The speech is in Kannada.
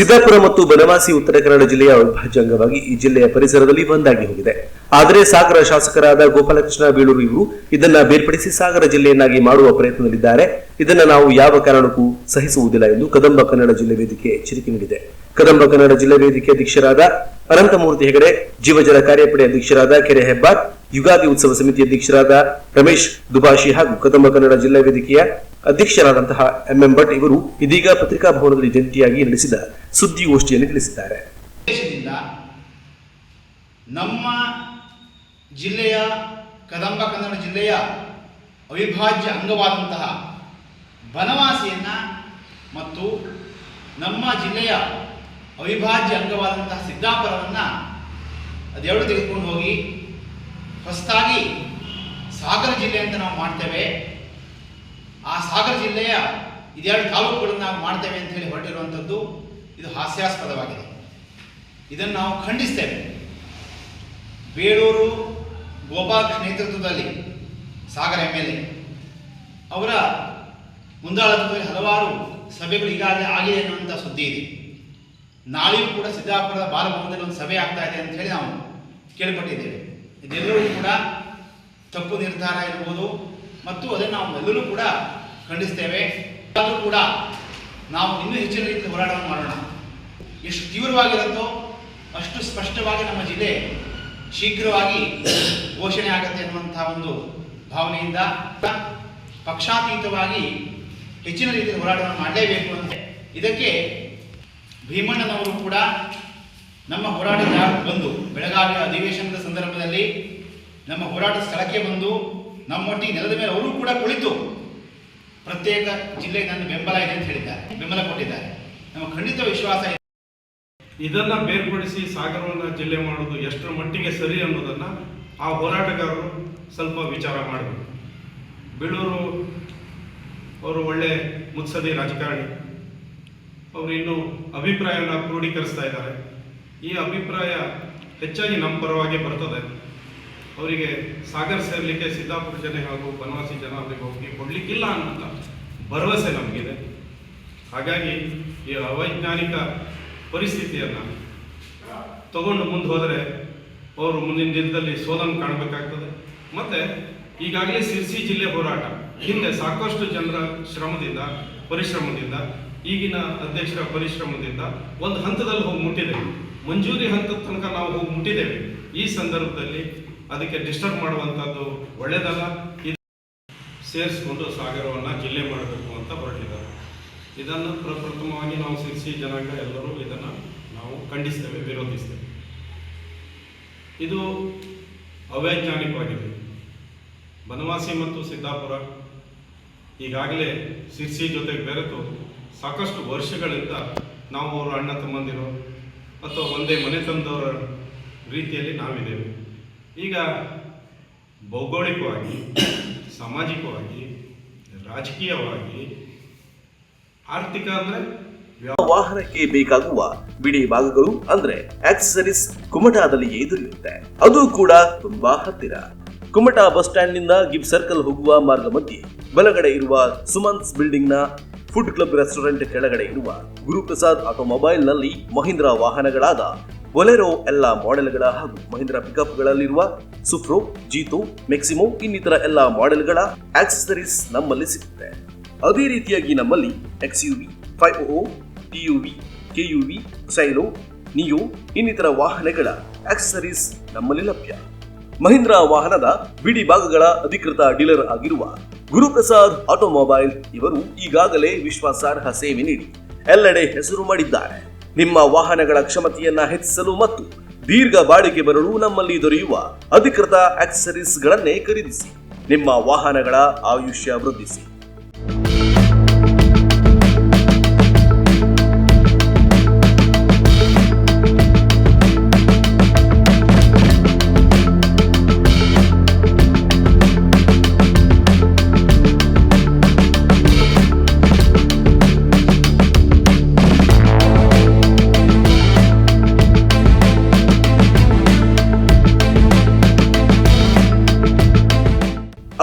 ಸಿದ್ದಾಪುರ ಮತ್ತು ಬನವಾಸಿ ಉತ್ತರ ಕನ್ನಡ ಜಿಲ್ಲೆಯ ಅವಿಭಾಜ್ಯ ಅಂಗವಾಗಿ ಈ ಜಿಲ್ಲೆಯ ಪರಿಸರದಲ್ಲಿ ಒಂದಾಗಿ ಹೋಗಿದೆ. ಆದರೆ ಸಾಗರ ಶಾಸಕರಾದ ಗೋಪಾಲಕೃಷ್ಣ ಬೇಳೂರು ಇವರು ಇದನ್ನ ಬೇರ್ಪಡಿಸಿ ಸಾಗರ ಜಿಲ್ಲೆಯನ್ನಾಗಿ ಮಾಡುವ ಪ್ರಯತ್ನದಲ್ಲಿದ್ದಾರೆ. ಇದನ್ನ ನಾವು ಯಾವ ಕಾರಣಕ್ಕೂ ಸಹಿಸುವುದಿಲ್ಲ ಎಂದು ಕದಂಬ ಕನ್ನಡ ಜಿಲ್ಲೆ ವೇದಿಕೆ ಎಚ್ಚರಿಕೆ ನೀಡಿದೆ. ಕದಂಬ ಕನ್ನಡ ಜಿಲ್ಲೆ ವೇದಿಕೆ ಅಧ್ಯಕ್ಷರಾದ ಅನಂತಮೂರ್ತಿ ಹೆಗಡೆ, ಜೀವಜಲ ಕಾರ್ಯಪಡೆ ಅಧ್ಯಕ್ಷರಾದ ಕೆರೆ ಹೆಬ್ಬಾರ್, ಯುಗಾದಿ ಉತ್ಸವ ಸಮಿತಿ ಅಧ್ಯಕ್ಷರಾದ ರಮೇಶ್ ದುಭಾಷಿ ಹಾಗೂ ಕದಂಬ ಕನ್ನಡ ಜಿಲ್ಲಾ ವೇದಿಕೆಯ ಅಧ್ಯಕ್ಷರಾದಂತಹ ಎಂಎಂ ಭಟ್ ಇವರು ಇದೀಗ ಪತ್ರಿಕಾ ಭವನದಲ್ಲಿ ಜಂಟಿಯಾಗಿ ನಡೆಸಿದ ಸುದ್ದಿಗೋಷ್ಠಿಯಲ್ಲಿ ತಿಳಿಸಿದ್ದಾರೆ. ನಮ್ಮ ಜಿಲ್ಲೆಯ ಕದಂಬ ಕನ್ನಡ ಜಿಲ್ಲೆಯ ಅವಿಭಾಜ್ಯ ಅಂಗವಾದಂತಹ ಬನವಾಸಿಯನ್ನು ಮತ್ತು ನಮ್ಮ ಜಿಲ್ಲೆಯ ಅವಿಭಾಜ್ಯ ಅಂಗವಾದಂತಹ ಸಿದ್ದಾಪುರವನ್ನು ಅದೆರಡು ತೆಗೆದುಕೊಂಡು ಹೋಗಿ ಹೊಸದಾಗಿ ಸಾಗರ ಜಿಲ್ಲೆ ಅಂತ ನಾವು ಮಾಡ್ತೇವೆ. ಆ ಸಾಗರ ಜಿಲ್ಲೆಯ ಇದೆರಡು ತಾಲೂಕುಗಳನ್ನು ನಾವು ಮಾಡ್ತೇವೆ ಅಂತ ಹೇಳಿ ಹೊರಟಿರುವಂಥದ್ದು ಇದು ಹಾಸ್ಯಾಸ್ಪದವಾಗಿದೆ. ಇದನ್ನು ನಾವು ಖಂಡಿಸ್ತೇವೆ. ಬೇಳೂರು ಗೋಪಾಲಕೃಷ್ಣ ನೇತೃತ್ವದಲ್ಲಿ, ಸಾಗರ ಎಂ ಎಲ್ ಎ ಅವರ ಮುಂದಾಳತ್ವದಲ್ಲಿ ಹಲವಾರು ಸಭೆಗಳು ಈಗಾಗಲೇ ಆಗಿದೆ ಅನ್ನುವಂಥ ಸುದ್ದಿ ಇದೆ. ನಾಳೆಯೂ ಕೂಡ ಸಿದ್ದಾಪುರದ ಬಾಲಭವನದಲ್ಲಿ ಒಂದು ಸಭೆ ಆಗ್ತಾ ಇದೆ ಅಂತ ಹೇಳಿ ನಾವು ಕೇಳ್ಪಟ್ಟಿದ್ದೇವೆ. ಇದೆಲ್ಲರೂ ಕೂಡ ತಪ್ಪು ನಿರ್ಧಾರ ಇರ್ಬೋದು. ಮತ್ತು ಅದನ್ನು ನಾವು ಎಲ್ಲರೂ ಕೂಡ ಖಂಡಿಸ್ತೇವೆ. ಆದರೂ ಕೂಡ ನಾವು ಇನ್ನೂ ಹೆಚ್ಚಿನ ರೀತಿಯ ಹೋರಾಟವನ್ನು ಮಾಡೋಣ. ಎಷ್ಟು ತೀವ್ರವಾಗಿರುತ್ತೋ ಅಷ್ಟು ಸ್ಪಷ್ಟವಾಗಿ ನಮ್ಮ ಜಿಲ್ಲೆ ಶೀಘ್ರವಾಗಿ ಘೋಷಣೆ ಆಗುತ್ತೆ ಅನ್ನುವಂಥ ಒಂದು ಭಾವನೆಯಿಂದ ಪಕ್ಷಾತೀತವಾಗಿ ಹೆಚ್ಚಿನ ರೀತಿಯಲ್ಲಿ ಹೋರಾಟವನ್ನು ಮಾಡಲೇಬೇಕು ಅಂತ. ಇದಕ್ಕೆ ಭೀಮಣ್ಣನವರು ಕೂಡ ನಮ್ಮ ಹೋರಾಟದ ಬಂದು, ಬೆಳಗಾವಿಯ ಅಧಿವೇಶನದ ಸಂದರ್ಭದಲ್ಲಿ ನಮ್ಮ ಹೋರಾಟ ಸ್ಥಳಕ್ಕೆ ಬಂದು ನಮ್ಮೊಟ್ಟಿಗೆ ನೆಲದ ಮೇಲೆ ಅವರು ಕೂಡ ಕುಳಿತು ಪ್ರತ್ಯೇಕ ಜಿಲ್ಲೆಗೆ ನನ್ನ ಬೆಂಬಲ ಇದೆ ಅಂತ ಹೇಳಿದ್ದಾರೆ. ಬೆಂಬಲ ಕೊಟ್ಟಿದ್ದಾರೆ. ನಮ್ಮ ಖಂಡಿತ ವಿಶ್ವಾಸ ಇದನ್ನ ಬೇರ್ಪಡಿಸಿ ಸಾಗರವನ್ನು ಜಿಲ್ಲೆ ಮಾಡೋದು ಎಷ್ಟರ ಮಟ್ಟಿಗೆ ಸರಿ ಅನ್ನೋದನ್ನ ಆ ಹೋರಾಟಗಾರರು ಸ್ವಲ್ಪ ವಿಚಾರ ಮಾಡಬೇಕು. ಬೀಳೂರು ಅವರು ಒಳ್ಳೆ ಮುತ್ಸದಿ ರಾಜಕಾರಣಿ. ಅವರು ಇನ್ನು ಅಭಿಪ್ರಾಯನ ಕ್ರೋಢೀಕರಿಸ್ತಾ ಇದ್ದಾರೆ. ಈ ಅಭಿಪ್ರಾಯ ಹೆಚ್ಚಾಗಿ ನಮ್ಮ ಪರವಾಗಿ ಬರ್ತದೆ. ಅವರಿಗೆ ಸಾಗರ ಸೇರಲಿಕ್ಕೆ ಸಿದ್ದಾಪುರ ಜನ ಹಾಗೂ ಬನವಾಸಿ ಜನ ಅವರಿಗೆ ಹೋಗಿ ಕೊಡ್ಲಿಕ್ಕಿಲ್ಲ ಅನ್ನೋಂಥ ಭರವಸೆ ನಮಗಿದೆ. ಹಾಗಾಗಿ ಈ ಅವೈಜ್ಞಾನಿಕ ಪರಿಸ್ಥಿತಿಯನ್ನು ತಗೊಂಡು ಮುಂದೆ ಹೋದರೆ ಅವರು ಮುಂದಿನ ದಿನದಲ್ಲಿ ಸೋಲನ್ನು ಕಾಣಬೇಕಾಗ್ತದೆ. ಮತ್ತೆ ಈಗಾಗಲೇ ಸಿರ್ಸಿ ಜಿಲ್ಲೆ ಹೋರಾಟ. ಹಿಂದೆ ಸಾಕಷ್ಟು ಜನರ ಶ್ರಮದಿಂದ, ಪರಿಶ್ರಮದಿಂದ, ಈಗಿನ ಅಧ್ಯಕ್ಷರ ಪರಿಶ್ರಮದಿಂದ ಒಂದು ಹಂತದಲ್ಲಿ ಹೋಗಿ ಮುಟ್ಟಿದ್ದೇವೆ ಮಂಜೂರಿ ಹಂತದ ತನಕ ನಾವು ಹೋಗಿ ಮುಟ್ಟಿದ್ದೇವೆ. ಈ ಸಂದರ್ಭದಲ್ಲಿ ಅದಕ್ಕೆ ಡಿಸ್ಟರ್ಬ್ ಮಾಡುವಂಥದ್ದು ಒಳ್ಳೆಯದಲ್ಲ ಇದು ಸೇರಿಸ್ಕೊಂಡು ಸಾಗರವನ್ನು ಜಿಲ್ಲೆ ಮಾಡಬೇಕು ಅಂತ ಹೊರಟಿದ್ದಾರೆ. ಇದನ್ನು ಪ್ರಪ್ರಥಮವಾಗಿ ನಾವು ಸಿರ್ಸಿ ಜನಾಂಗ ಎಲ್ಲರೂ ಇದನ್ನು ನಾವು ಖಂಡಿಸ್ತೇವೆ, ವಿರೋಧಿಸ್ತೇವೆ. ಇದು ಅವೈಜ್ಞಾನಿಕವಾಗಿದೆ ಬನವಾಸಿ ಮತ್ತು ಸಿದ್ದಾಪುರ ಈಗಾಗಲೇ ಶಿರ್ಸಿ ಜೊತೆಗೆ ಬೆರೆತು ಸಾಕಷ್ಟು ವರ್ಷಗಳಿಂದ ನಾವು ಅವರ ಅಣ್ಣ ತಮ್ಮಂದಿರು ಅಥವಾ ಒಂದೇ ಮನೆ ತಂದವರ ರೀತಿಯಲ್ಲಿ ನಾವಿದ್ದೇವೆ. ಈಗ ಭೌಗೋಳಿಕವಾಗಿ, ಸಾಮಾಜಿಕವಾಗಿ, ರಾಜಕೀಯವಾಗಿ ಆರ್ಥಿಕ ಅಂದ್ರೆ ವಾಹನಕ್ಕೆ ಬೇಕಾಗುವ ಬಿಡಿ ಭಾಗಗಳು ಅಂದ್ರೆ ಆಕ್ಸೆಸರೀಸ್ ಕುಮಟಾದಲ್ಲಿಯೇ ದೊರೆಯುತ್ತೆ. ಅದು ಕೂಡ ತುಂಬಾ ಹತ್ತಿರ. ಕುಮಟಾ ಬಸ್ ಸ್ಟ್ಯಾಂಡ್ನಿಂದ ಗಿಬ್ ಸರ್ಕಲ್ ಹೋಗುವ ಮಾರ್ಗ ಮಧ್ಯೆ ಬಲಗಡೆ ಇರುವ ಸುಮಂತ್ಸ್ ಬಿಲ್ಡಿಂಗ್ನ ಫುಡ್ ಕ್ಲಬ್ ರೆಸ್ಟೋರೆಂಟ್ ಕೆಳಗಡೆ ಇರುವ ಗುರುಪ್ರಸಾದ್ ಆಟೋಮೊಬೈಲ್ನಲ್ಲಿ ಮಹೀಂದ್ರ ವಾಹನಗಳಾದ ಬೊಲೆರೋ ಎಲ್ಲ ಮಾಡೆಲ್ಗಳ ಹಾಗೂ ಮಹೀಂದ್ರ ಪಿಕಪ್ಗಳಲ್ಲಿರುವ ಸುಫ್ರೋ ಜೀತೋ, ಮೆಕ್ಸಿಮೋ ಇನ್ನಿತರ ಎಲ್ಲ ಮಾಡೆಲ್ಗಳ ಆಕ್ಸೆಸರೀಸ್ ನಮ್ಮಲ್ಲಿ ಸಿಗುತ್ತೆ. ಅದೇ ರೀತಿಯಾಗಿ ನಮ್ಮಲ್ಲಿ X U V five O U V Xylo Neo ಇನ್ನಿತರ ವಾಹನಗಳ ಆಕ್ಸೆಸರೀಸ್ ನಮ್ಮಲ್ಲಿ ಲಭ್ಯ. ಮಹೀಂದ್ರ ವಾಹನದ ಬಿಡಿ ಭಾಗಗಳ ಅಧಿಕೃತ ಡೀಲರ್ ಆಗಿರುವ ಗುರುಪ್ರಸಾದ್ ಆಟೋಮೊಬೈಲ್ ಇವರು ಈಗಾಗಲೇ ವಿಶ್ವಾಸಾರ್ಹ ಸೇವೆ ನೀಡಿ ಎಲ್ಲೆಡೆ ಹೆಸರು ಮಾಡಿದ್ದಾರೆ. ನಿಮ್ಮ ವಾಹನಗಳ ಕ್ಷಮತೆಯನ್ನ ಹೆಚ್ಚಿಸಲು ಮತ್ತು ದೀರ್ಘ ಬಾಳಿಕೆ ಬರಲು ನಮ್ಮಲ್ಲಿ ದೊರೆಯುವ ಅಧಿಕೃತ ಆಕ್ಸೆಸರೀಸ್ಗಳನ್ನೇ ಖರೀದಿಸಿ. ನಿಮ್ಮ ವಾಹನಗಳ ಆಯುಷ್ಯ ವೃದ್ಧಿಸಿ.